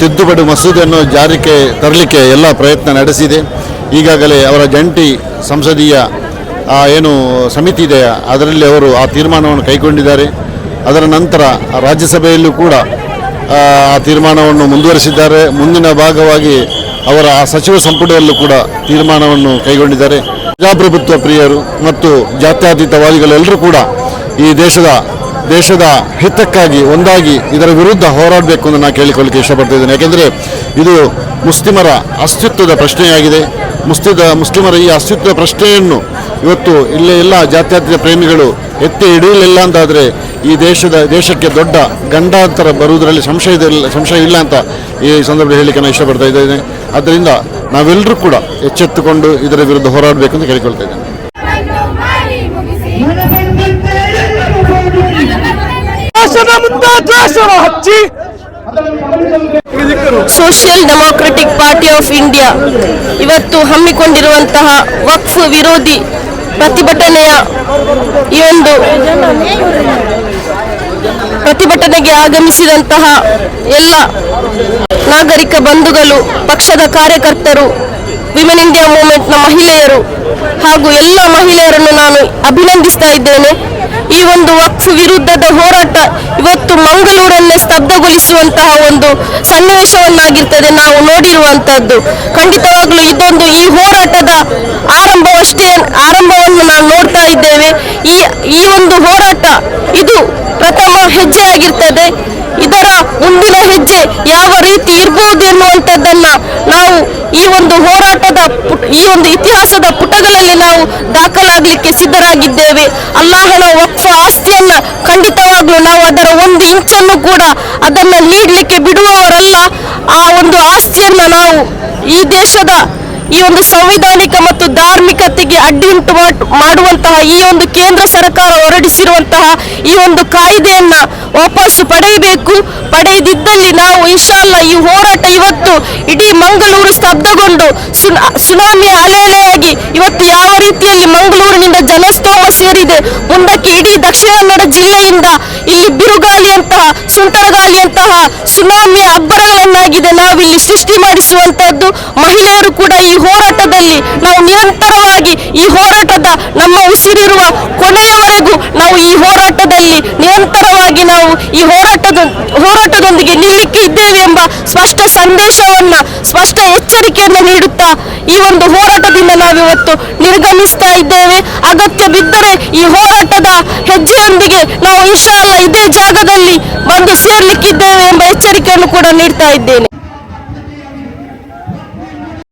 ತಿದ್ದುಪಡಿ ಮಸೂದೆಯನ್ನು ಜಾರಿಗೆ ತರಲಿಕ್ಕೆ ಎಲ್ಲ ಪ್ರಯತ್ನ ನಡೆಸಿದೆ. ಈಗಾಗಲೇ ಅವರ ಜಂಟಿ ಸಂಸದೀಯ ಏನು ಸಮಿತಿ ಇದೆ, ಅದರಲ್ಲಿ ಅವರು ಆ ತೀರ್ಮಾನವನ್ನು ಕೈಗೊಂಡಿದ್ದಾರೆ. ಅದರ ನಂತರ ರಾಜ್ಯಸಭೆಯಲ್ಲೂ ಕೂಡ ಆ ತೀರ್ಮಾನವನ್ನು ಮುಂದುವರಿಸಿದ್ದಾರೆ. ಮುಂದಿನ ಭಾಗವಾಗಿ ಅವರ ಆ ಸಚಿವ ಸಂಪುಟದಲ್ಲೂ ಕೂಡ ತೀರ್ಮಾನವನ್ನು ಕೈಗೊಂಡಿದ್ದಾರೆ. ಪ್ರಜಾಪ್ರಭುತ್ವ ಪ್ರಿಯರು ಮತ್ತು ಜಾತ್ಯತೀತವಾದಿಗಳೆಲ್ಲರೂ ಕೂಡ ಈ ದೇಶದ ದೇಶದ ಹಿತಕ್ಕಾಗಿ ಒಂದಾಗಿ ಇದರ ವಿರುದ್ಧ ಹೋರಾಡಬೇಕು ಅಂತ ನಾನು ಕೇಳಿಕೊಳ್ಳಿಕ್ಕೆ ಇಷ್ಟಪಡ್ತಿದ್ದೇನೆ ಯಾಕೆಂದರೆ ಇದು ಮುಸ್ಲಿಮರ ಅಸ್ತಿತ್ವದ ಪ್ರಶ್ನೆಯಾಗಿದೆ. ಮುಸ್ಲಿದ ಮುಸ್ಲಿಮರ ಈ ಅಸ್ತಿತ್ವದ ಪ್ರಶ್ನೆಯನ್ನು ಇವತ್ತು ಇಲ್ಲೇ ಎಲ್ಲ ಜಾತ್ಯತೀತ ಪ್ರೇಮಿಗಳು ಎತ್ತಿ ಹಿಡಿಯಲಿಲ್ಲ ಅಂತಾದರೆ ಈ ದೇಶದ, ದೇಶಕ್ಕೆ ದೊಡ್ಡ ಗಂಡಾಂತರ ಬರುವುದರಲ್ಲಿ ಸಂಶಯ ಸಂಶಯ ಇಲ್ಲ ಅಂತ ಈ ಸಂದರ್ಭದಲ್ಲಿ ಹೇಳಿಕೆ ನಾನು ಇಷ್ಟಪಡ್ತಾ ಇದ್ದೇನೆ. ಆದ್ದರಿಂದ ನಾವೆಲ್ಲರೂ ಕೂಡ ಎಚ್ಚೆತ್ತುಕೊಂಡು ಇದರ ವಿರುದ್ಧ ಹೋರಾಡಬೇಕು ಅಂತ ಕೇಳಿಕೊಳ್ತಾ ಇದ್ದೇನೆ. ದ್ವೇಷದ ಮುಂದೆ ದ್ವೇಷವ ಹಚ್ಚಿ social democratic party of India ಇವತ್ತು ಹಮ್ಮಿಕೊಂಡಿರುವಂತಹ ವಕ್ಫ್ ವಿರೋಧಿ ಪ್ರತಿಭಟನೆಯ ಈ ಒಂದು ಪ್ರತಿಭಟನೆಗೆ ಆಗಮಿಸಿದಂತಹ ಎಲ್ಲ ನಾಗರಿಕ ಬಂಧುಗಳು, ಪಕ್ಷದ ಕಾರ್ಯಕರ್ತರು ವಿಮೆನ್ ಇಂಡಿಯಾ ಮೂವ್ಮೆಂಟ್ನ ಮಹಿಳೆಯರು ಹಾಗೂ ಎಲ್ಲ ಮಹಿಳೆಯರನ್ನು ನಾನು ಅಭಿನಂದಿಸ್ತಾ ಇದ್ದೇನೆ. ಈ ಒಂದು ವಕ್ಫ್ ವಿರುದ್ಧದ ಹೋರಾಟ ಇವತ್ತು ಮಂಗಳೂರನ್ನೇ ಸ್ತಬ್ಧಗೊಳಿಸುವಂತಹ ಒಂದು ಸನ್ನಿವೇಶವನ್ನಾಗಿರ್ತದೆ ನಾವು ನೋಡಿರುವಂತದ್ದು ಖಂಡಿತವಾಗ್ಲೂ ಇದೊಂದು ಈ ಹೋರಾಟದ ಆರಂಭವಷ್ಟೇ ಆರಂಭವನ್ನು ನಾವು ನೋಡ್ತಾ ಇದ್ದೇವೆ. ಈ ಈ ಒಂದು ಹೋರಾಟ ಇದು ಪ್ರಥಮ ಹೆಜ್ಜೆ ಆಗಿರ್ತದೆ. ಇದರ ಮುಂದಿನ ಹೆಜ್ಜೆ ಯಾವ ರೀತಿ ಇರಬಹುದು ಎನ್ನುವಂಥದ್ದನ್ನ ನಾವು ಈ ಒಂದು ಹೋರಾಟದ ಈ ಒಂದು ಇತಿಹಾಸದ ಪುಟಗಳಲ್ಲಿ ನಾವು ದಾಖಲಾಗಲಿಕ್ಕೆ ಸಿದ್ಧರಾಗಿದ್ದೇವೆ. ಅಲ್ಲಾಹನ ಆಸ್ತಿಯನ್ನ ಖಂಡಿತವಾಗ್ಲೂ ನಾವು ಅದರ ಒಂದು ಇಂಚನ್ನು ಕೂಡ ಅದನ್ನ ನೀಡಲಿಕ್ಕೆ ಬಿಡುವವರಲ್ಲ, ಆ ಒಂದು ಆಸ್ತಿಯನ್ನ ನಾವು ಈ ದೇಶದ ಈ ಒಂದು ಸಂವಿಧಾನಿಕ ಮತ್ತು ಧಾರ್ಮಿಕತೆಗೆ ಅಡ್ಡಿ ಉಂಟು ಮಾಡುವಂತಹ ಈ ಒಂದು ಕೇಂದ್ರ ಸರ್ಕಾರ ಹೊರಡಿಸಿರುವಂತಹ ಈ ಒಂದು ಕಾಯ್ದೆಯನ್ನ ವಾಪಸ್ಸು ಪಡೆಯಬೇಕು. ಪಡೆಯದಿದ್ದಲ್ಲಿ ನಾವು ಇನ್ಶಾಲ್ಲ ಈ ಹೋರಾಟ ಇವತ್ತು ಇಡೀ ಮಂಗಳೂರು ಸ್ತಬ್ಧಗೊಂಡು ಸುನಾ ಸುನಾಮಿಯ ಅಲೆ ಅಲೆಯಾಗಿ ಇವತ್ತು ಯಾವ ರೀತಿಯಲ್ಲಿ ಜನಸ್ತೋಮ ಸೇರಿದೆ ಮುಂದಕ್ಕೆ ಇಡೀ ದಕ್ಷಿಣ ಕನ್ನಡ ಜಿಲ್ಲೆಯಿಂದ ಇಲ್ಲಿ ಬಿರುಗಾಳಿಯಂತಹ, ಸುಂಟರಗಾಳಿಯಂತಹ ಸುನಾಮಿಯ ಅಬ್ಬರಗಳನ್ನಾಗಿದೆ. ನಾವಿಲ್ಲಿ ಸೃಷ್ಟಿ ಮಾಡಿಸುವಂತಹದ್ದು ಮಹಿಳೆಯರು ಕೂಡ ಈ ಹೋರಾಟದಲ್ಲಿ ನಾವು ನಿರಂತರವಾಗಿ ಈ ಹೋರಾಟದ ನಮ್ಮ ಉಸಿರಿರುವ ಕೊನೆಯವರೆಗೂ ನಾವು ಈ ಹೋರಾಟದಲ್ಲಿ ನಿರಂತರವಾಗಿ ನಾವು ಈ ಹೋರಾಟದ ಹೋರಾಟದೊಂದಿಗೆ ನಿಲ್ಲಕ್ಕೆ ಇದ್ದೇವೆ ಎಂಬ ಸ್ಪಷ್ಟ ಸಂದೇಶವನ್ನ, ಸ್ಪಷ್ಟ ಎಚ್ಚರಿಕೆಯನ್ನು ನೀಡುತ್ತಾ ಈ ಒಂದು ಹೋರಾಟದಿಂದ ನಾವಿವತ್ತು ನಿರ್ಗಮಿಸ್ತಾ ಇದ್ದೇವೆ. ಅಗತ್ಯ ಬಿದ್ದರೆ ಈ ಹೋರಾಟದ ಹೆಜ್ಜೆಯೊಂದಿಗೆ ನಾವು ಇನ್ಶಾ ಅಲ್ಲ ಇದೇ ಜಾಗದಲ್ಲಿ ಬಂದು ಸೇರ್ಲಿಕ್ಕಿದ್ದೇವೆ ಎಂಬ ಎಚ್ಚರಿಕೆಯನ್ನು ಕೂಡ ನೀಡ್ತಾ ಇದ್ದೇನೆ.